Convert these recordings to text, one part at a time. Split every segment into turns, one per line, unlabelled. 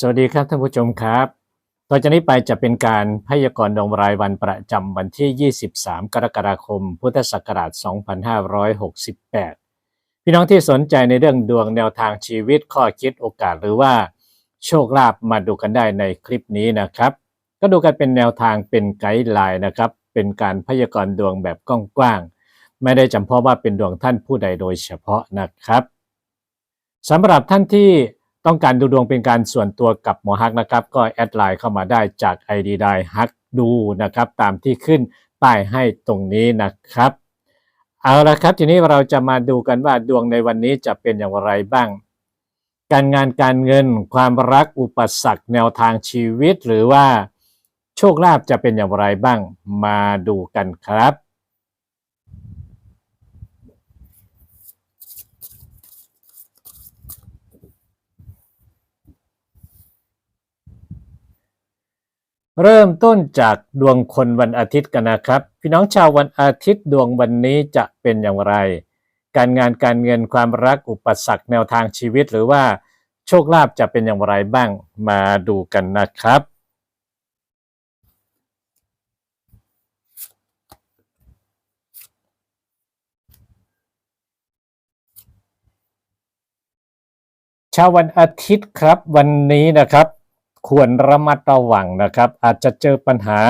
สวัสดีครับท่านผู้ชมครับ ต่อจากนี้ไปจะเป็นการพยากรณ์ดวงรายวันประจำวันที่ 23 กรกฎาคม พุทธศักราช 2568 พี่น้องที่สนใจในเรื่องดวงแนวทางชีวิตข้อคิดโอกาสหรือว่าโชคลาภมาดูกันได้ในคลิปนี้นะครับ ก็ดูกันเป็นแนวทางเป็นไกด์ไลน์นะครับ เป็นการพยากรณ์ดวงแบบกว้างๆ ไม่ได้จำเพาะว่าเป็นดวงท่านผู้ใดโดยเฉพาะนะครับสำหรับท่านที่ ต้องการดูดวงเป็นการส่วนตัวกับหมอฮักนะครับ ก็แอดไลน์เข้ามาได้จาก ID ไดฮักดูนะครับ ตามที่ขึ้นป้ายให้ตรงนี้นะครับ เอาละครับ ทีนี้เราจะมาดูกันว่าดวงในวันนี้จะเป็นอย่างไรบ้าง การงานการเงินความรักอุปสรรคแนวทางชีวิต หรือว่าโชคลาภจะเป็นอย่างไรบ้าง มาดูกันครับ เริ่มต้นจากดวงคนวันอาทิตย์กันนะครับ พี่น้องชาววันอาทิตย์ดวงวันนี้จะเป็นอย่างไร การงานการเงินความรักอุปสรรคแนวทางชีวิตหรือว่าโชคลาภจะเป็นอย่างไรบ้างมาดูกันนะครับ ชาววันอาทิตย์ครับวันนี้นะครับ ควรระมัดระวังนะครับ อาจจะเจอปัญหา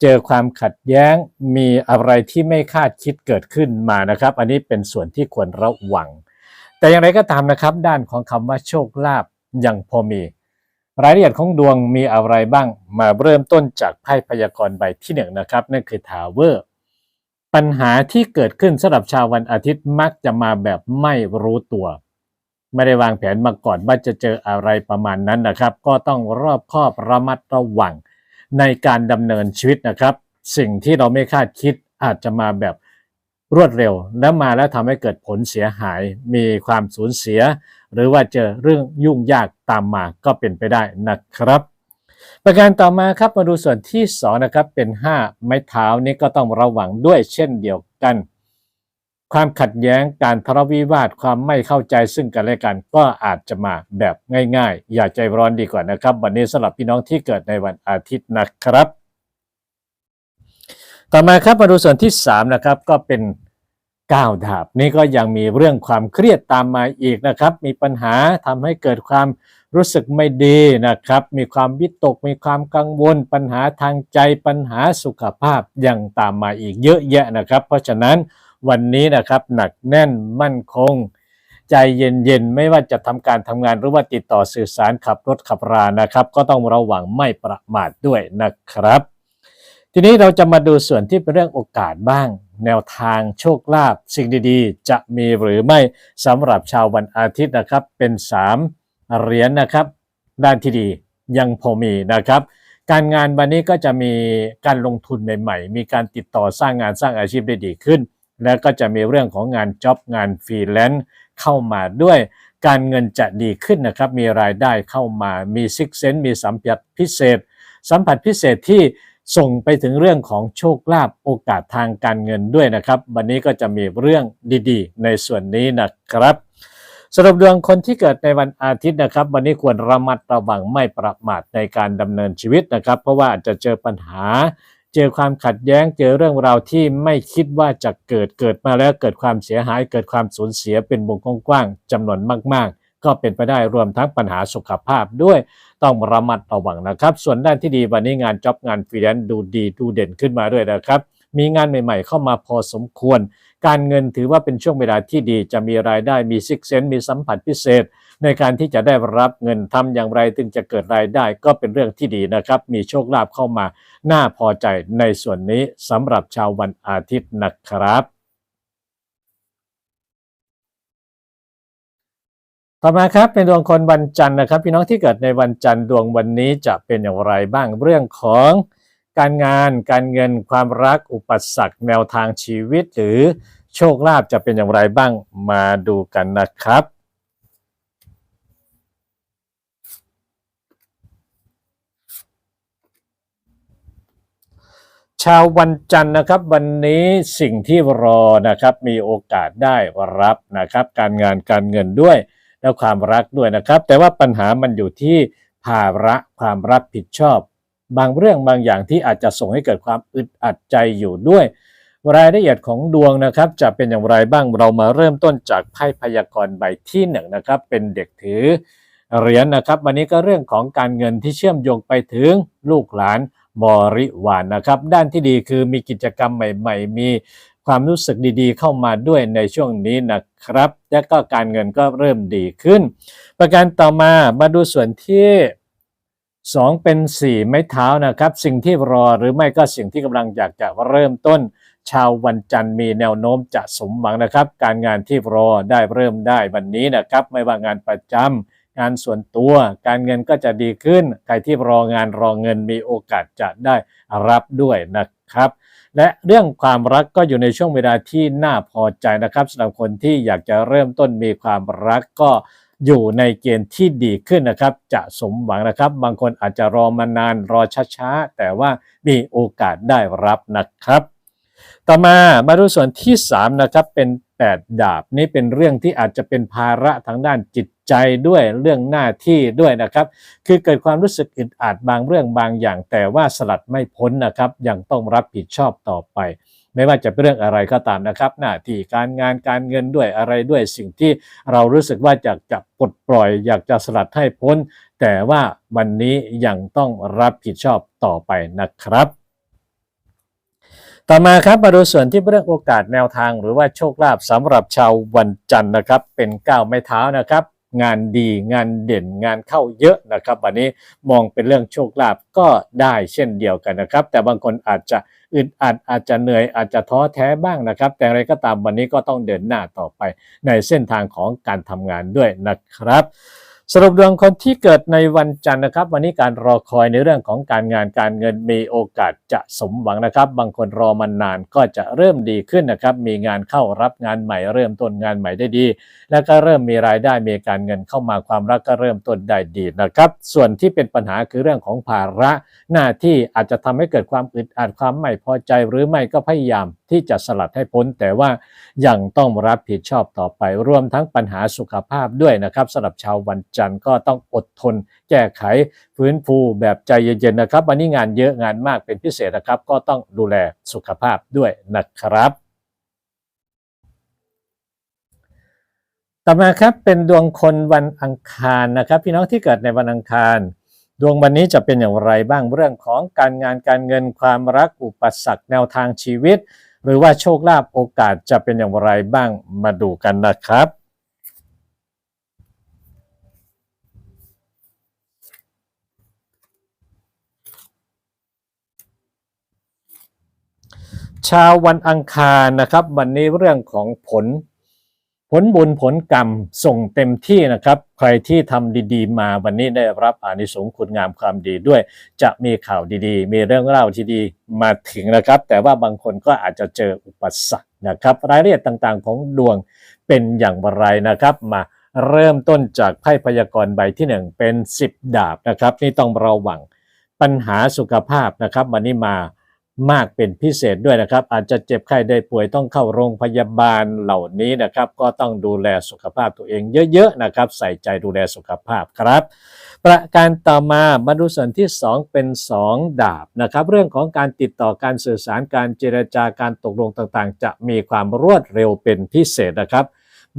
เจอความขัดแย้ง มีอะไรที่ไม่คาดคิดเกิดขึ้นมานะครับ อันนี้เป็นส่วนที่ควรระวัง แต่อย่างไรก็ตามนะครับ ด้านของคำว่าโชคลาภยังพอมี รายละเอียดของดวงมีอะไรบ้าง มาเริ่มต้นจากไพ่พยากรณ์ใบที่หนึ่งนะครับ นั่นคือทาวเวอร์ปัญหาที่เกิดขึ้นสำหรับชาววันอาทิตย์มักจะมาแบบไม่รู้ตัว ไม่ได้วางแผนมาก่อนว่าจะเจออะไรประมาณนั้นนะครับ ก็ต้องรอบคอบระมัดระวังในการดำเนินชีวิตนะครับ สิ่งที่เราไม่คาดคิดอาจจะมาแบบรวดเร็ว และมาแล้วทำให้เกิดผลเสียหาย มีความสูญเสีย หรือว่าเจอเรื่องยุ่งยากตามมาก็เป็นไปได้นะครับ ประการต่อมาครับมาดูส่วนที่สองนะครับเป็น 5 ไม้เท้านี้ก็ต้องระวังด้วยเช่นเดียวกัน ความขัดแย้งการทะเลาะวิวาทความไม่เข้าใจซึ่งกันและกันก็อาจจะมาแบบง่ายๆ อย่าใจร้อนดีกว่านะครับ วันนี้สำหรับพี่น้องที่เกิดในวันอาทิตย์นะครับ ต่อมาครับมาดูส่วนที่3นะครับก็เป็นก้าวดาบนี่ก็ยังมีเรื่องความเครียดตามมาอีกนะครับ มีปัญหาทำให้เกิดความรู้สึกไม่ดีนะครับ มีความวิตก มีความกังวล ปัญหาทางใจปัญหาสุขภาพยังตามมาอีกเยอะแยะนะครับ เพราะฉะนั้น วันนี้นะครับหนักแน่นมั่นคง ใจเย็นๆ ไม่ว่าจะทำการทำงานหรือว่าติดต่อสื่อสารขับรถขับรานะครับ ก็ต้องระวังไม่ประมาทด้วยนะครับ ทีนี้เราจะมาดูส่วนที่เป็นเรื่องโอกาสบ้าง แนวทางโชคลาภสิ่งดีๆ จะมีหรือไม่สำหรับชาววันอาทิตย์นะครับ เป็น3เหรียญนนะครับ ด้านที่ดียังพอมีนะครับการงานวันนี้ก็จะมีการลงทุนใหม่ ๆ มีการติดต่อสร้างงานสร้างอาชีพได้ดีขึ้น แล้วก็จะมีเรื่องของงานจ็อบงานฟรีแลนซ์เข้ามาด้วย การเงินจะดีขึ้นนะครับ มีรายได้เข้ามามีซิกเซนมีสัมผัสพิเศษ สัมผัสพิเศษที่ส่งไปถึงเรื่องของโชคลาภโอกาสทางการเงินด้วยนะครับ วันนี้ก็จะมีเรื่องดีๆ ในส่วนนี้นะครับสรุปดวงคนที่เกิดในวันอาทิตย์นะครับ วันนี้ควรระมัดระวังไม่ประมาทในการดำเนินชีวิตนะครับ เพราะว่าอาจจะเจอปัญหา เจอความขัดแย้งเจอเรื่องราวที่ไม่คิดว่าจะเกิดเกิดมาแล้วเกิดความเสียหาย เกิดความสูญเสียเป็นวงกว้างๆจำนวนมาก ๆ ก็เป็นไปได้รวมทั้งปัญหาสุขภาพด้วยต้องระมัดระวังนะครับ ส่วนด้านที่ดีวันนี้งานจ็อบงานฟรีแลนซ์ดูดีดูเด่นขึ้นมาด้วยนะครับมีงานใหม่ๆ เข้ามาพอสมควร การเงินถือว่าเป็นช่วงเวลาที่ดี จะมีรายได้ มีซิกเซนมีสัมผัสพิเศษ ในการที่จะได้รับเงินทำอย่างไรถึงจะเกิดรายได้ก็เป็นเรื่องที่ดีนะครับ มีโชคลาภเข้ามาน่าพอใจในส่วนนี้สำหรับชาววันอาทิตย์นะครับต่อมาครับเป็นดวงคนวันจันทร์นะครับ พี่น้องที่เกิดในวันจันทร์ดวงวันนี้จะเป็นอย่างไรบ้างเรื่องของการงานการเงินความรักอุปสรรคแนวทางชีวิต หรือโชคลาภจะเป็นอย่างไรบ้างมาดูกันนะครับ ชาววันจันทร์นะครับ วันนี้สิ่งที่รอนะครับมีโอกาสได้รับนะครับ การงานการเงินด้วย และความรักด้วยนะครับ แต่ว่าปัญหามันอยู่ที่ภาระความรับผิดชอบ บางเรื่องบางอย่างที่อาจจะส่งให้เกิดความอึดอัดใจอยู่ด้วย รายละเอียดของดวงนะครับ จะเป็นอย่างไรบ้างเรามาเริ่มต้นจากไพ่พยากรณ์ใบที่หนึ่งนะครับ เป็นเด็กถือเหรียญนะครับ วันนี้ก็เรื่องของการเงินที่เชื่อมโยงไปถึงลูกหลาน บริวารนนะครับ ด้านที่ดีคือมีกิจกรรมใหม่ ๆ มีความรู้สึกดีๆ เข้ามาด้วยในช่วงนี้นะครับ และก็การเงินก็เริ่มดีขึ้น ประการต่อมามาดูส่วนที่ 2 เป็น 4 ไม้เท้านะครับ สิ่งที่รอหรือไม่ก็สิ่งที่กำลังอยากจะเริ่มต้น ชาววันจันทร์มีแนวโน้มจะสมหวังนะครับ การงานที่รอได้เริ่มได้วันนี้นะครับ ไม่ว่างานประจำ งานส่วนตัวการเงินก็จะดีขึ้น ใครที่รองานรอเงินมีโอกาสจะได้รับด้วยนะครับ และเรื่องความรักก็อยู่ในช่วงเวลาที่น่าพอใจนะครับสำหรับคนที่อยากจะเริ่มต้นมีความรักก็อยู่ในเกณฑ์ที่ดีขึ้นนะครับ จะสมหวังนะครับ บางคนอาจจะรอมานานรอช้าๆแต่ว่ามีโอกาสได้รับนะครับ ต่อมามาดูส่วนที่3นะครับเป็น 8 ดาบนี่เป็นเรื่องที่อาจจะเป็นภาระทางด้านจิตใจด้วยเรื่องหน้าที่ด้วยนะครับ คือเกิดความรู้สึกอึดอัดบางเรื่องบางอย่าง แต่ว่าสลัดไม่พ้นนะครับ ยังต้องรับผิดชอบต่อไป ไม่ว่าจะเป็นเรื่องอะไรก็ตามนะครับ หน้าที่การงานการเงินด้วยอะไรด้วยสิ่งที่เรารู้สึกว่าอยากจะปลดปล่อย อยากจะสลัดให้พ้น แต่ว่าวันนี้ยังต้องรับผิดชอบต่อไปนะครับ ต่อมาครับมาดูส่วนที่เรื่องโอกาสแนวทาง หรือว่าโชคลาภสำหรับชาววันจันทร์นะครับ เป็นก้าวไม้เท้านะครับ งานดีงานเด่นงานเข้าเยอะนะครับ วันนี้มองเป็นเรื่องโชคลาภก็ได้เช่นเดียวกันนะครับ แต่บางคนอาจจะอึดอัดอาจจะเหนื่อยอาจจะท้อแท้บ้างนะครับ แต่อะไรก็ตามวันนี้ก็ต้องเดินหน้าต่อไปในเส้นทางของการทำงานด้วยนะครับ สรุปดวงคนที่เกิดในวันจันทร์นะครับ วันนี้การรอคอยในเรื่องของการงานการเงินมีโอกาสจะสมหวังนะครับ บางคนรอมานานก็จะเริ่มดีขึ้นนะครับ มีงานเข้ารับงานใหม่ เริ่มต้นงานใหม่ได้ดี แล้วก็เริ่มมีรายได้มีการเงินเข้ามาความรักก็เริ่มต้นได้ดีนะครับ ส่วนที่เป็นปัญหาคือเรื่องของภาระ หน้าที่อาจจะทำให้เกิดความอึดอัดความไม่พอใจหรือไม่ก็พยายาม ที่จะสลัดให้พ้น แต่ว่ายังต้องรับผิดชอบต่อไปรวมทั้งปัญหาสุขภาพด้วยนะครับสำหรับชาววันจันทร์ก็ต้องอดทน แก้ไขฟื้นฟูแบบใจเย็นๆนะครับวันนี้งานเยอะงานมากเป็นพิเศษนะครับ ก็ต้องดูแลสุขภาพด้วยนะครับต่อมาครับเป็นดวงคนวันอังคารนะครับ พี่น้องที่เกิดในวันอังคาร ดวงวันนี้จะเป็นอย่างไรบ้างเรื่องของการงานการเงินความรักอุปสรรคแนวทางชีวิต หรือว่าโชคลาภโอกาสจะเป็นอย่างไรบ้างมาดูกันนะครับชาววันอังคารนะครับ วันนี้เรื่องของผล ผลบุญผลกรรมส่งเต็มที่นะครับ ใครที่ทำดีๆ มาวันนี้ได้รับอานิสงส์คุณงามความดีด้วย จะมีข่าวดีๆ มีเรื่องเล่าที่ดีมาถึงนะครับ แต่ว่าบางคนก็อาจจะเจออุปสรรคนะครับ รายละเอียดต่างๆ ของดวงเป็นอย่างไรนะครับ มาเริ่มต้นจากไพ่พยากรณ์ใบที่หนึ่งเป็น 10 ดาบนะครับ นี่ต้องระวังปัญหาสุขภาพนะครับวันนี้มา มากเป็นพิเศษด้วยนะครับ อาจจะเจ็บไข้ได้ป่วยต้องเข้าโรงพยาบาลเหล่านี้นะครับ ก็ต้องดูแลสุขภาพตัวเองเยอะๆนะครับ ใส่ใจดูแลสุขภาพครับ ประการต่อมามาดูส่วนที่ 2 เป็น 2 ดาบนะครับ เรื่องของการติดต่อการสื่อสารการเจรจาการตกลงต่างๆ จะมีความรวดเร็วเป็นพิเศษนะครับ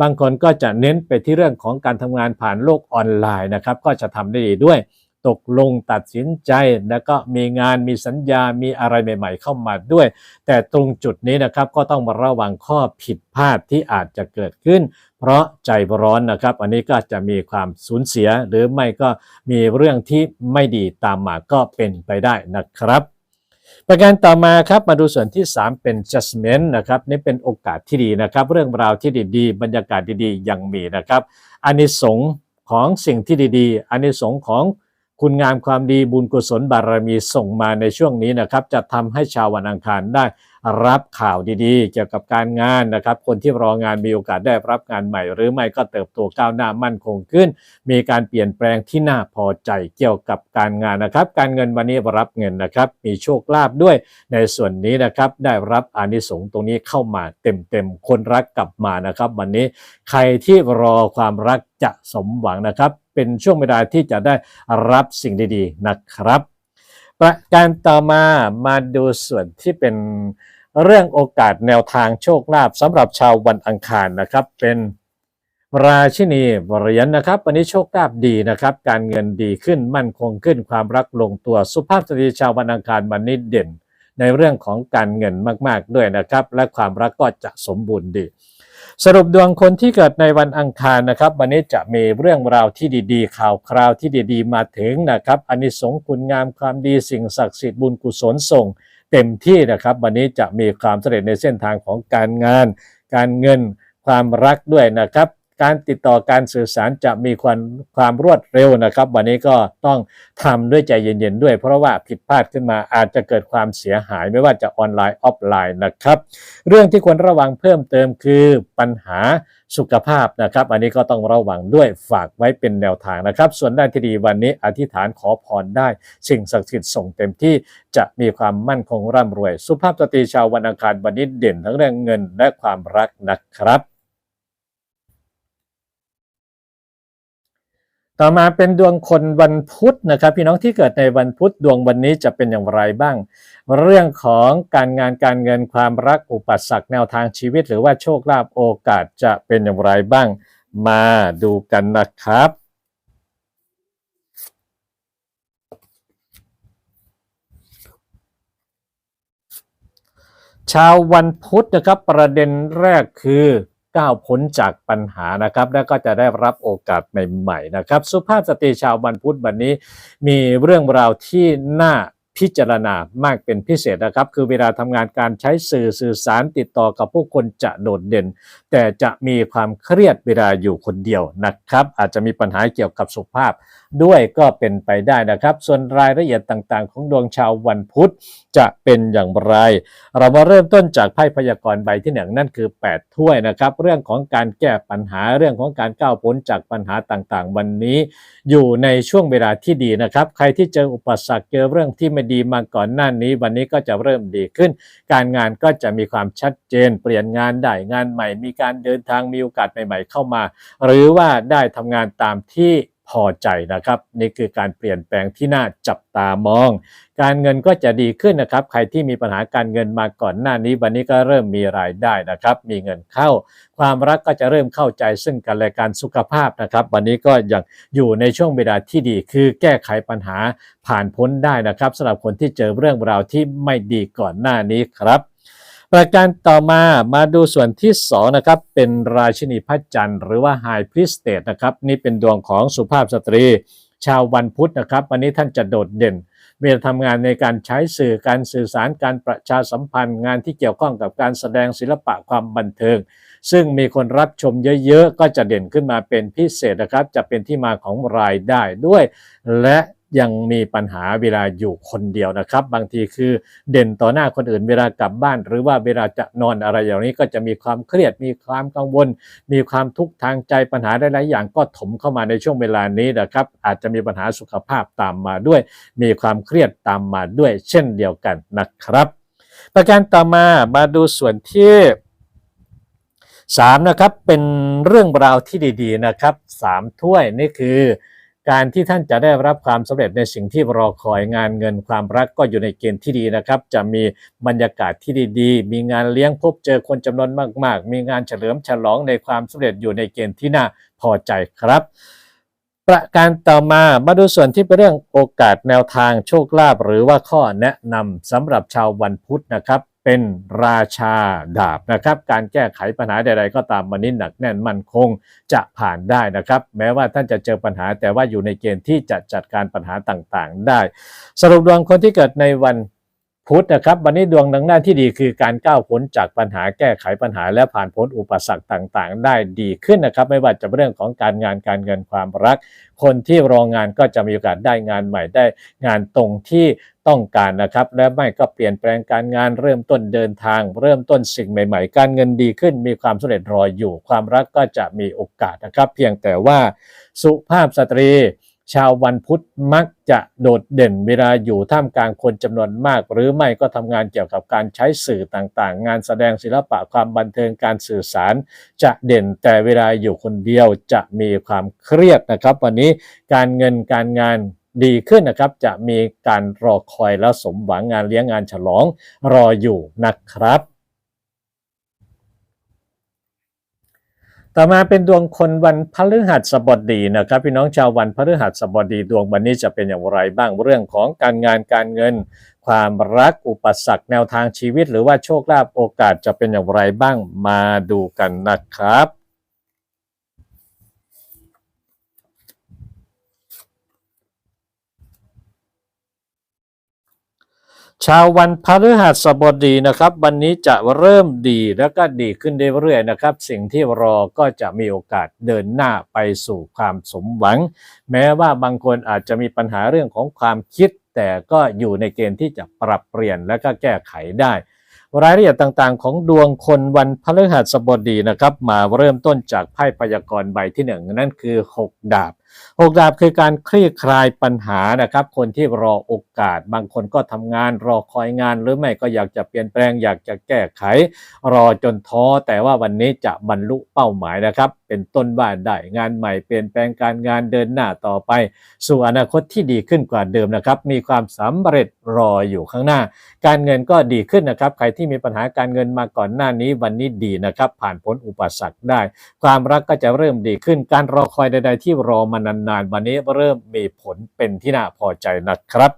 บางคนก็จะเน้นไปที่เรื่องของการทำงานผ่านโลกออนไลน์นะครับ ก็จะทำได้ดีด้วย ตกลงตัดสินใจ แล้วก็มีงานมีสัญญามีอะไรใหม่ ๆ เข้ามาด้วย แต่ตรงจุดนี้นะครับก็ต้องมาระวังข้อผิดพลาดที่อาจจะเกิดขึ้น เพราะใจร้อนนะครับ อันนี้ก็จะมีความสูญเสียหรือไม่ก็มีเรื่องที่ไม่ดีตามมาก็เป็นไปได้นะครับประการต่อมาครับมาดูส่วนที่ 3 เป็น judgment นะครับนี่เป็นโอกาสที่ดีนะครับ เรื่องราวที่ดีๆ บรรยากาศดีๆ ยังมีนะครับอานิสงส์ของสิ่งที่ดีๆอานิสงส์ของ คุณงามความดีบุญกุศลบารมีส่งมาในช่วงนี้นะครับ จะทำให้ชาววันอังคารได้ รับข่าวดีๆ เกี่ยวกับการงานนะครับ คนที่รองานมีโอกาสได้รับงานใหม่ หรือไม่ก็เติบโตก้าวหน้ามั่นคงขึ้น มีการเปลี่ยนแปลงที่น่าพอใจเกี่ยวกับการงานนะครับ การเงินวันนี้รับเงินนะครับ มีโชคลาภด้วย ในส่วนนี้นะครับได้รับอานิสงส์ตรงนี้เข้ามาเต็มๆคนรักกลับมานะครับ วันนี้ใครที่รอความรักจะสมหวังนะครับ เป็นช่วงเวลาที่จะได้รับสิ่งดีๆนะครับ ประการต่อมามาดูส่วนที่เป็นเรื่องโอกาสแนวทางโชคลาภสำหรับชาววันอังคารนะครับ เป็นราชินีเหรียญนะครับ วันนี้โชคลาภดีนะครับ การเงินดีขึ้นมั่นคงขึ้นความรักลงตัวสุภาพสตรีชาววันอังคารวันนี้เด่น ในเรื่องของการเงินมาก ๆด้วยนะครับ และความรักก็จะสมบูรณ์ดี สรุปดวงคนที่เกิดในวันอังคารนะครับ วันนี้จะมีเรื่องราวที่ดีๆ ข่าวคราวที่ดีๆ มาถึงนะครับอานิสงส์คุณงามความดีสิ่งศักดิ์สิทธิ์บุญกุศลส่ง เต็มที่นะครับ วันนี้จะมีความสำเร็จในเส้นทางของการงาน การเงินความรักด้วยนะครับ การติดต่อการสื่อสารจะมีความความรวดเร็วนะครับ วันนี้ก็ต้องทำด้วยใจเย็นๆด้วย เพราะว่าผิดพลาดขึ้นมาอาจจะเกิดความเสียหายไม่ว่าจะออนไลน์ออฟไลน์นะครับ เรื่องที่ควรระวังเพิ่มเติมคือปัญหาสุขภาพนะครับ อันนี้ก็ต้องระวังด้วยฝากไว้เป็นแนวทางนะครับ ส่วนด้านที่ดีวันนี้อธิษฐานขอพรได้ สิ่งศักดิ์สิทธิ์ส่งเต็มที่จะมีความมั่นคงร่ำรวย สุภาพสตรีชาววันอังคารวันนี้เด่นทั้งเรื่องเงินและความรักนะครับ ต่อมาเป็นดวงคนวันพุธนะครับ พี่น้องที่เกิดในวันพุธดวงวันนี้จะเป็นอย่างไรบ้าง เรื่องของการงานการเงินความรักอุปสรรคแนวทางชีวิต หรือว่าโชคลาภโอกาสจะเป็นอย่างไรบ้าง มาดูกันนะครับชาววันพุธนะครับประเด็นแรกคือ ก้าวพ้นจากปัญหานะครับ และก็จะได้รับโอกาสใหม่ๆนะครับ สุภาพสตรีชาวบันพุธวันนี้ มีเรื่องราวที่น่าพิจารณามากเป็นพิเศษนะครับ คือเวลาทำงานการใช้สื่อสื่อสารติดต่อกับผู้คนจะโดดเด่น แต่จะมีความเครียดเวลาอยู่คนเดียวนะครับ อาจจะมีปัญหาเกี่ยวกับสุขภาพ ด้วยก็เป็นไปได้นะครับ ส่วนรายละเอียดต่างๆ ของดวงชาววันพุธจะเป็นอย่างไร เรามาเริ่มต้นจากไพ่พยากรณ์ใบที่หนึ่งนั่นคือ 8 ถ้วยนะครับ เรื่องของการแก้ปัญหาเรื่องของการก้าวพ้นจากปัญหาต่างๆ วันนี้ อยู่ในช่วงเวลาที่ดีนะครับ ใครที่เจออุปสรรคเจอเรื่องที่ไม่ดีมาก่อนหน้านี้ วันนี้ก็จะเริ่มดีขึ้น การงานก็จะมีความชัดเจน เปลี่ยนงานได้งานใหม่มีการการเดินทางมีโอกาสใหม่ ๆ เข้ามา หรือว่าได้ทำงานตามที่พอใจนะครับ นี่คือการเปลี่ยนแปลงที่น่าจับตามอง การเงินก็จะดีขึ้นนะครับ ใครที่มีปัญหาการเงินมาก่อนหน้านี้วันนี้ก็เริ่มมีรายได้นะครับ มีเงินเข้า ความรักก็จะเริ่มเข้าใจซึ่งกันและกันสุขภาพนะครับ วันนี้ก็ยังอยู่ในช่วงเวลาที่ดี คือแก้ไขปัญหาผ่านพ้นได้นะครับสำหรับคนที่เจอเรื่องราวที่ไม่ดีก่อนหน้านี้ครับ ประการต่อมามาดูส่วนที่2นะครับเป็นราชินีพระจันทร์หรือว่าไฮพริสเต e นะครับนี่เป็นดวงของสุภาพสตรี ชาววันพุธนะครับวันนี้ท่านจะโดดเด่นเวลาทำงานในการใช้สื่อการสื่อสารการประชาสัมพันธ์ งานที่เกี่ยวข้องกับการแสดงศิลปะความบันเทิง ซึ่งมีคนรับชมเยอะๆ ก็จะเด่นขึ้นมาเป็นพิเศษนะครับ จะเป็นที่มาของรายได้ด้วย และ ยังมีปัญหาเวลาอยู่คนเดียวนะครับ บางทีคือเด่นต่อหน้าคนอื่นเวลากลับบ้าน หรือว่าเวลาจะนอนอะไรอย่างนี้ก็จะมีความเครียดมีความกังวล มีความทุกข์ทางใจปัญหาหลายๆอย่างก็ถมเข้ามาในช่วงเวลานี้นะครับอาจจะมีปัญหาสุขภาพตามมาด้วย มีความเครียดตามมาด้วย เช่นเดียวกันนะครับ ประการต่อมามาดูส่วนที่สามนะครับเป็นเรื่องราวที่ดี ๆ นะครับสามถ้วยนี่คือ การที่ท่านจะได้รับความสำเร็จในสิ่งที่รอคอยงานเงินความรักก็อยู่ในเกณฑ์ที่ดีนะครับ จะมีบรรยากาศที่ดีๆ มีงานเลี้ยงพบเจอคนจำนวนมาก ๆ มีงานเฉลิมฉลองในความสำเร็จอยู่ในเกณฑ์ที่น่าพอใจครับ ประการต่อมามาดูส่วนที่เป็นเรื่องโอกาสแนวทางโชคลาภหรือว่าข้อแนะนำสำหรับชาววันพุธนะครับ เป็นราชาดาบนะครับ การแก้ไขปัญหาใดๆก็ตามวันนี้หนักแน่นมั่นคงจะผ่านได้นะครับ แม้ว่าท่านจะเจอปัญหาแต่ว่าอยู่ในเกณฑ์ที่จะจัดการปัญหาต่างๆ ได้ สรุปดวงคนที่เกิดในวันพุธนะครับวันนี้ดวงดังหน้าที่ดีคือการก้าวพ้นจากปัญหาแก้ไขปัญหาและผ่านพ้นอุปสรรคต่างๆ ได้ดีขึ้นนะครับ ไม่ว่าจะเป็นเรื่องของการงานการเงินความรัก คนที่รองานก็จะมีโอกาสได้งานใหม่ได้งานตรงที่ ต้องการนะครับ และไม่ก็เปลี่ยนแปลงการงานเริ่มต้นเดินทาง เริ่มต้นสิ่งใหม่ ๆ การเงินดีขึ้น มีความสำเร็จรออยู่ ความรักก็จะมีโอกาสนะครับ เพียงแต่ว่าสุภาพสตรี ชาววันพุธมักจะโดดเด่นเวลาอยู่ท่ามกลางคนจำนวนมาก หรือไม่ก็ทำงานเกี่ยวกับการใช้สื่อต่างๆ งานแสดงศิลปะความบันเทิงการสื่อสาร จะเด่นแต่เวลาอยู่คนเดียวจะมีความเครียดนะครับ วันนี้การเงินการงาน ดีขึ้นนะครับ จะมีการรอคอยแล้วสมหวังงานเลี้ยงงานฉลองรออยู่นะครับ ต่อมาเป็นดวงคนวันพฤหัสบดีนะครับ พี่น้องชาววันพฤหัสบดีดวงวันนี้จะเป็นอย่างไรบ้างเรื่องของการงานการเงิน ความรักอุปสรรคแนวทางชีวิต หรือว่าโชคลาภโอกาสจะเป็นอย่างไรบ้างมาดูกันนะครับ ชาววันพฤหัสบดีนะครับ วันนี้จะเริ่มดีแล้วก็ดีขึ้นเรื่อยๆนะครับ สิ่งที่รอก็จะมีโอกาสเดินหน้าไปสู่ความสมหวัง แม้ว่าบางคนอาจจะมีปัญหาเรื่องของความคิด แต่ก็อยู่ในเกณฑ์ที่จะปรับเปลี่ยนและก็แก้ไขได้ รายละเอียดต่างๆ ของดวงคนวันพฤหัสบดีนะครับ มาเริ่มต้นจากไพ่พยากรณ์ใบที่หนึ่งนั่นคือ 6 ดาบ หกดาบคือการคลี่คลายปัญหานะครับ คนที่รอโอกาส บางคนก็ทำงานรอคอยงาน หรือไม่ก็อยากจะเปลี่ยนแปลงอยากจะแก้ไข รอจนท้อแต่ว่าวันนี้จะบรรลุเป้าหมายนะครับ เป็นต้นบ้านได้งานใหม่เปลี่ยนแปลงการงานเดินหน้าต่อไป สู่อนาคตที่ดีขึ้นกว่าเดิมนะครับ มีความสำเร็จรออยู่ข้างหน้า การเงินก็ดีขึ้นนะครับ ใครที่มีปัญหาการเงินมาก่อนหน้านี้วันนี้ดีนะครับ ผ่านพ้นอุปสรรคได้ ความรักก็จะเริ่มดีขึ้น การรอคอยใด ๆ ที่รอมันานานๆวันนี้เริ่มมีผลเป็นที่น่าพอใจนะครับ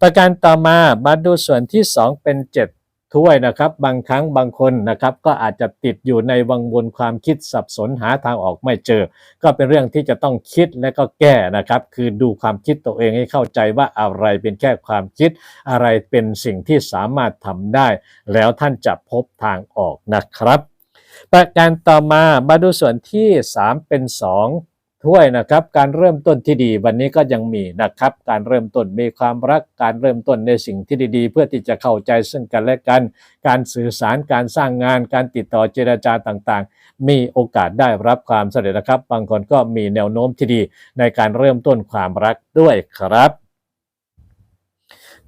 ประการต่อมามาดูส่วนที่ 2 เป็น 7 ถ้วยนะครับ บางครั้งบางคนนะครับก็อาจจะติดอยู่ในวังวนความคิดสับสนหาทางออกไม่เจอ ก็เป็นเรื่องที่จะต้องคิดและก็แก้นะครับ คือดูความคิดตัวเองให้เข้าใจว่าอะไรเป็นแค่ความคิด อะไรเป็นสิ่งที่สามารถทำได้ แล้วท่านจะพบทางออกนะครับประการต่อมามาดูส่วนที่ 3 เป็น 2 ถ้วยนะครับ การเริ่มต้นที่ดีวันนี้ก็ยังมีนะครับ การเริ่มต้นมีความรัก การเริ่มต้นในสิ่งที่ดีๆ เพื่อที่จะเข้าใจซึ่งกันและกัน การสื่อสารการสร้างงาน การติดต่อเจรจาต่างๆ มีโอกาสได้รับความสำเร็จนะครับ บางคนก็มีแนวโน้มที่ดี ในการเริ่มต้นความรักด้วยครับ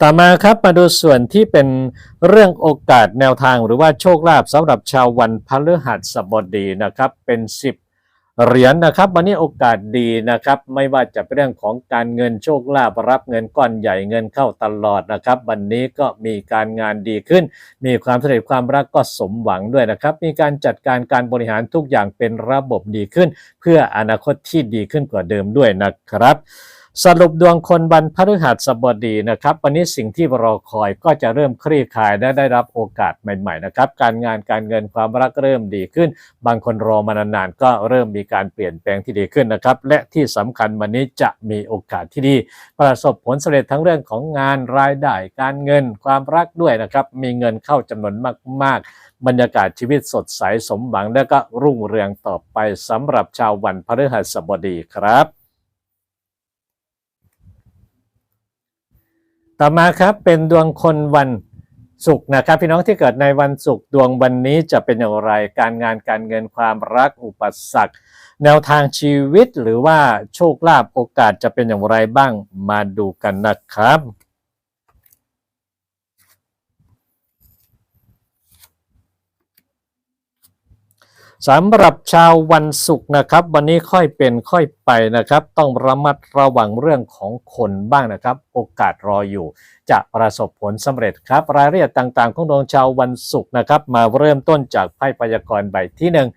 ต่อมาครับมาดูส่วนที่เป็นเรื่องโอกาสแนวทางหรือว่าโชคลาภสำหรับชาววันพฤหัสบดีนะครับ เป็น 10 เหรียญนะครับ วันนี้โอกาสดีนะครับ ไม่ว่าจะเป็นเรื่องของการเงินโชคลาภรับเงินก้อนใหญ่เงินเข้าตลอดนะครับ วันนี้ก็มีการงานดีขึ้น มีความสำเร็จความรักก็สมหวังด้วยนะครับ มีการจัดการการบริหารทุกอย่างเป็นระบบดีขึ้น เพื่ออนาคตที่ดีขึ้นกว่าเดิมด้วยนะครับ สรุปดวงคนวันพฤหัสบดีนะครับ วันนี้สิ่งที่รอคอยก็จะเริ่มคลี่คลายและได้รับโอกาสใหม่ๆนะครับ การงานการเงินความรักเริ่มดีขึ้น บางคนรอมานานๆก็เริ่มมีการเปลี่ยนแปลงที่ดีขึ้นนะครับ และที่สำคัญวันนี้จะมีโอกาสที่ดี ประสบผลสำเร็จทั้งเรื่องของงานรายได้ การเงินความรักด้วยนะครับ มีเงินเข้าจำนวนมาก ๆบรรยากาศชีวิตสดใสสมหวังและก็รุ่งเรืองต่อไปสำหรับชาววันพฤหัสบดีครับ ต่อมาครับเป็นดวงคนวันศุกร์นะครับ พี่น้องที่เกิดในวันศุกร์ดวงวันนี้จะเป็นอย่างไรการงานการเงินความรักอุปสรรคแนวทางชีวิตหรือว่าโชคลาภโอกาสจะเป็นอย่างไรบ้างมาดูกันนะครับ สำหรับชาววันศุกร์นะครับ วันนี้ค่อยเป็นค่อยไปนะครับ ต้องระมัดระวังเรื่องของคนบ้างนะครับ โอกาสรออยู่ จะประสบผลสำเร็จครับ รายละเอียดต่างๆ ของดวงชาววันศุกร์นะครับ มาเริ่มต้นจากไพ่พยากรณ์ใบที่หนึ่ง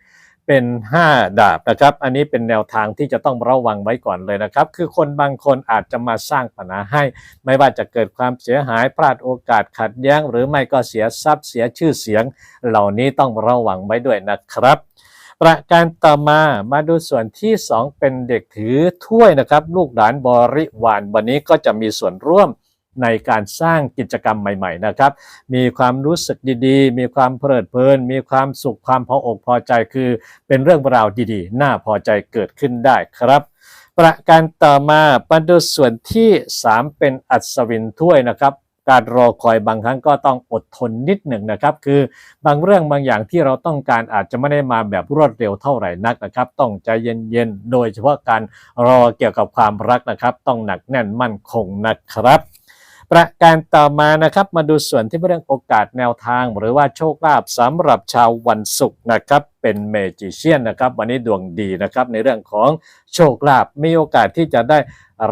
เป็น 5 ดาบนะครับ อันนี้เป็นแนวทางที่จะต้องระวังไว้ก่อนเลยนะครับ คือคนบางคนอาจจะมาสร้างปัญหาให้ ไม่ว่าจะเกิดความเสียหายพลาดโอกาสขัดแย้ง หรือไม่ก็เสียทรัพย์เสียชื่อเสียง เหล่านี้ต้องระวังไว้ด้วยนะครับ ประการต่อมามาดูส่วนที่ 2 เป็นเด็กถือถ้วยนะครับ ลูกหลานบริวารวันนี้ก็จะมีส่วนร่วมในการสร้างกิจกรรมใหม่ ๆ นะครับ มีความรู้สึกดีๆ มีความเพลิดเพลิน มีความสุขความพออกพอใจคือ เป็นเรื่องราวดีๆ น่าพอใจเกิดขึ้นได้ครับ ประการต่อมามาดูส่วนที่ 3 เป็นอัศวินถ้วยนะครับ การรอคอยบางครั้งก็ต้องอดทนนิดหนึ่งนะครับ คือบางเรื่องบางอย่างที่เราต้องการอาจจะไม่ได้มาแบบรวดเร็วเท่าไหร่นักนะครับ ต้องใจเย็นๆโดยเฉพาะการรอเกี่ยวกับความรักนะครับ ต้องหนักแน่นมั่นคงนะครับ ประการต่อมานะครับมาดูส่วนที่เรื่องโอกาสแนวทาง หรือว่าโชคลาภสำหรับชาววันศุกร์นะครับเป็นเมจิเชียนนะครับวันนี้ดวงดีนะครับในเรื่องของโชคลาภมีโอกาสที่จะได้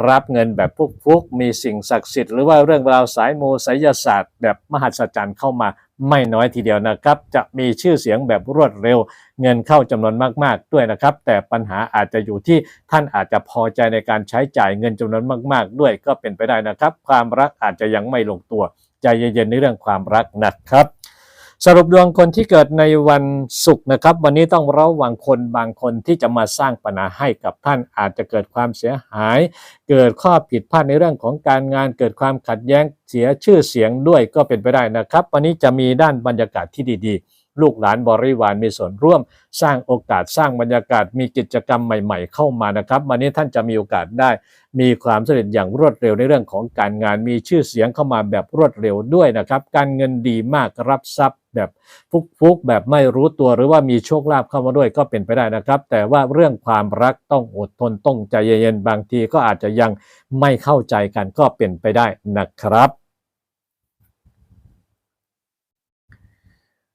รับเงินแบบฟุกฟุกมีสิ่งศักดิ์สิทธิ์หรือว่าเรื่องราวสายมูสายศาสตร์แบบมหัศจรรย์เข้ามา ไม่น้อยทีเดียวนะครับ จะมีชื่อเสียงแบบรวดเร็ว เงินเข้าจำนวนมากๆด้วยนะครับ แต่ปัญหาอาจจะอยู่ที่ท่านอาจจะพอใจในการใช้จ่ายเงินจำนวนมาก ๆ ด้วยก็เป็นไปได้นะครับ ความรักอาจจะยังไม่ลงตัว ใจเย็นๆในเรื่องความรักนะครับ สรุปดวงคนที่เกิดในวันศุกร์นะครับ วันนี้ต้องระวังคนบางคนที่จะมาสร้างปัญหาให้กับท่านอาจจะเกิดความเสียหาย เกิดข้อผิดพลาดในเรื่องของการงาน เกิดความขัดแย้งเสียชื่อเสียงด้วยก็เป็นไปได้นะครับ วันนี้จะมีด้านบรรยากาศที่ดีๆ ลูกหลานบริวารมีส่วนร่วม สร้างโอกาสสร้างบรรยากาศมีกิจกรรมใหม่ ๆ เข้ามานะครับวันนี้ท่านจะมีโอกาสได้ มีความสำเร็จอย่างรวดเร็วในเรื่องของการงาน มีชื่อเสียงเข้ามาแบบรวดเร็วด้วยนะครับ การเงินดีมากรับทรัพย์แบบฟุกๆแบบไม่รู้ตัวหรือว่ามีโชคลาภเข้ามาด้วยก็เป็นไปได้นะครับ แต่ว่าเรื่องความรักต้องอดทนต้องใจเย็นๆบางทีก็อาจจะยังไม่เข้าใจกันก็เป็นไปได้นะครับ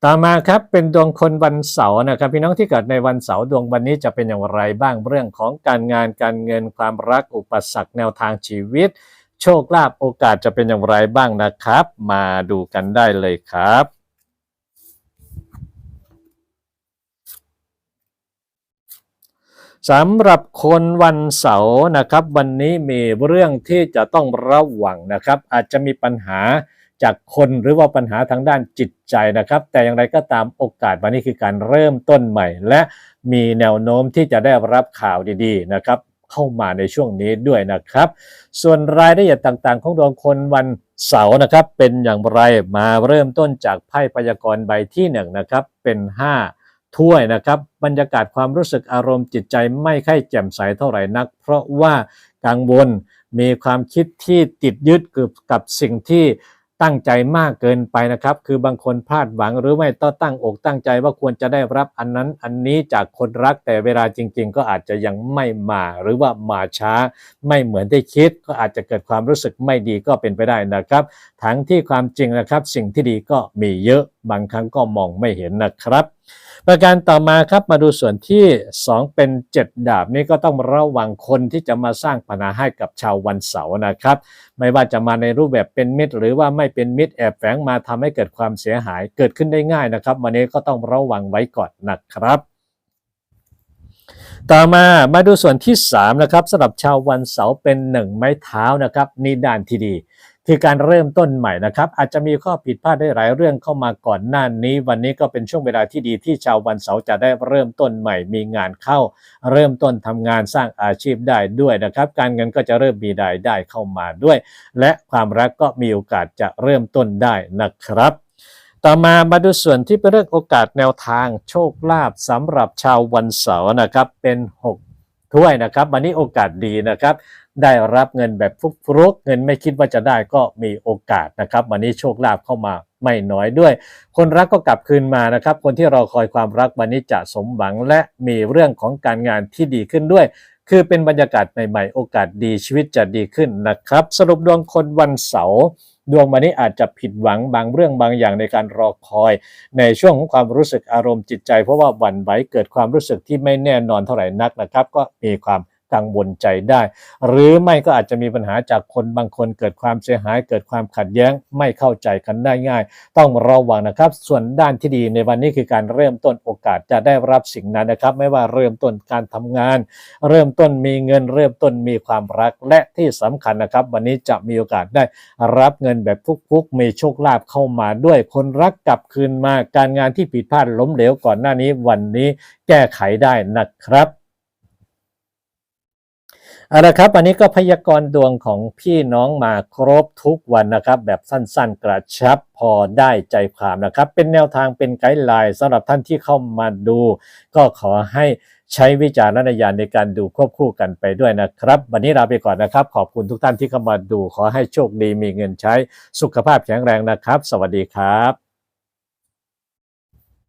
ต่อมาครับเป็นดวงคนวันเสาร์นะครับพี่น้องที่เกิดในวันเสาร์ดวงวันนี้จะเป็นอย่างไรบ้างเรื่องของการงานการเงินความรักอุปสรรคแนวทางชีวิต โชคลาภโอกาสจะเป็นอย่างไรบ้างนะครับ มาดูกันได้เลยครับสำหรับคนวันเสาร์นะครับ วันนี้มีเรื่องที่จะต้องระวังนะครับ อาจจะมีปัญหา จากคนหรือว่าปัญหาทางด้านจิตใจนะครับ แต่อย่างไรก็ตามโอกาสวันนี้คือการเริ่มต้นใหม่ และมีแนวโน้มที่จะได้รับข่าวดีๆนะครับเข้ามาในช่วงนี้ด้วยนะครับ ส่วนรายละเอียดต่างๆ ของดวงคนวันเสาร์นะครับ เป็นอย่างไรมาเริ่มต้นจากไพ่พยากรณ์ใบที่หนึ่งนะครับเป็น 5 ถ้วยนะครับ บรรยากาศความรู้สึกอารมณ์จิตใจไม่ค่อยแจ่มใสเท่าไหร่นัก เพราะว่ากังวลมีความคิดที่ติดยึดกับกับสิ่งที่ ตั้งใจมากเกินไปนะครับ คือบางคนพลาดหวังหรือไม่ต้องตั้งอกตั้งใจว่าควรจะได้รับอันนั้นอันนี้จากคนรักแต่เวลาจริง ๆ ก็อาจจะยังไม่มาหรือว่ามาช้า ไม่เหมือนที่คิด ก็อาจจะเกิดความรู้สึกไม่ดีก็เป็นไปได้นะครับ ทั้งที่ความจริงนะครับ สิ่งที่ดีก็มีเยอะบางครั้งก็มองไม่เห็นนะครับ ประการต่อมาครับมาดูส่วนที่ 2 เป็น 7 ดาบนี่ก็ต้องระวังคนที่จะมาสร้างปัญหาให้กับชาววันเสาร์นะครับ ไม่ว่าจะมาในรูปแบบเป็นมิตร หรือว่าไม่เป็นมิตรแอบแฝงมาทำให้เกิดความเสียหายเกิดขึ้นได้ง่ายนะครับ วันนี้ก็ต้องระวังไว้ก่อนนะครับต่อมามาดูส่วนที่3นะครับสำหรับชาววันเสาร์เป็นหนึ่งไม้เท้านะครับนี่ด้านที่ดี คือการเริ่มต้นใหม่นะครับ อาจจะมีข้อผิดพลาดได้หลายเรื่องเข้ามาก่อนหน้านี้ วันนี้ก็เป็นช่วงเวลาที่ดีที่ชาววันเสาร์จะได้เริ่มต้นใหม่ มีงานเข้า เริ่มต้นทำงานสร้างอาชีพได้ด้วยนะครับ การเงินก็จะเริ่มมีรายได้เข้ามาด้วย และความรักก็มีโอกาสจะเริ่มต้นได้นะครับต่อมามาดูส่วนที่เป็นเรื่องโอกาสแนวทางโชคลาภสำหรับชาววันเสาร์นะครับเป็น 6 ถ้วยนะครับ วันนี้โอกาสดีนะครับ ได้รับเงินแบบฟุกๆเงินไม่คิดว่าจะได้ก็มีโอกาสนะครับ วันนี้โชคลาภเข้ามาไม่น้อยด้วย คนรักก็กลับคืนมานะครับ คนที่รอคอยความรักวันนี้จะสมหวังและมีเรื่องของการงานที่ดีขึ้นด้วย คือเป็นบรรยากาศใหม่ๆ โอกาสดีชีวิตจะดีขึ้นนะครับ สรุปดวงคนวันเสาร์ดวงวันนี้อาจจะผิดหวังบางเรื่องบางอย่างในการรอคอย ในช่วงของความรู้สึกอารมณ์จิตใจ เพราะว่าหวั่นไหวเกิดความรู้สึกที่ไม่แน่นอนเท่าไหร่นักนะครับ ก็มีความ กังวลใจได้ หรือไม่ก็อาจจะมีปัญหาจากคนบางคนเกิดความเสียหาย เกิดความขัดแย้งไม่เข้าใจกันได้ง่าย ต้องระวังนะครับ ส่วนด้านที่ดีในวันนี้คือการเริ่มต้นโอกาสจะได้รับสิ่งนั้นนะครับ ไม่ว่าเริ่มต้นการทำงาน เริ่มต้นมีเงิน เริ่มต้นมีความรักและที่สำคัญนะครับ วันนี้จะมีโอกาสได้รับเงินแบบฟุกๆมีโชคลาภเข้ามาด้วยคนรักกลับคืนมาการงานที่ผิดพลาดล้มเหลวก่อนหน้านี้วันนี้แก้ไขได้นะครับ เอาละครับอันนี้ก็พยากรณ์ดวงของพี่น้องมาครบทุกวันนะครับ แบบสั้นๆ กระชับพอได้ใจความนะครับ เป็นแนวทางเป็นไกด์ไลน์สำหรับท่านที่เข้ามาดู ก็ขอให้ใช้วิจารณญาณในการดูควบคู่กันไปด้วยนะครับ วันนี้ลาไปก่อนนะครับ ขอบคุณทุกท่านที่เข้ามาดู ขอให้โชคดีมีเงินใช้สุขภาพแข็งแรงนะครับ สวัสดีครับ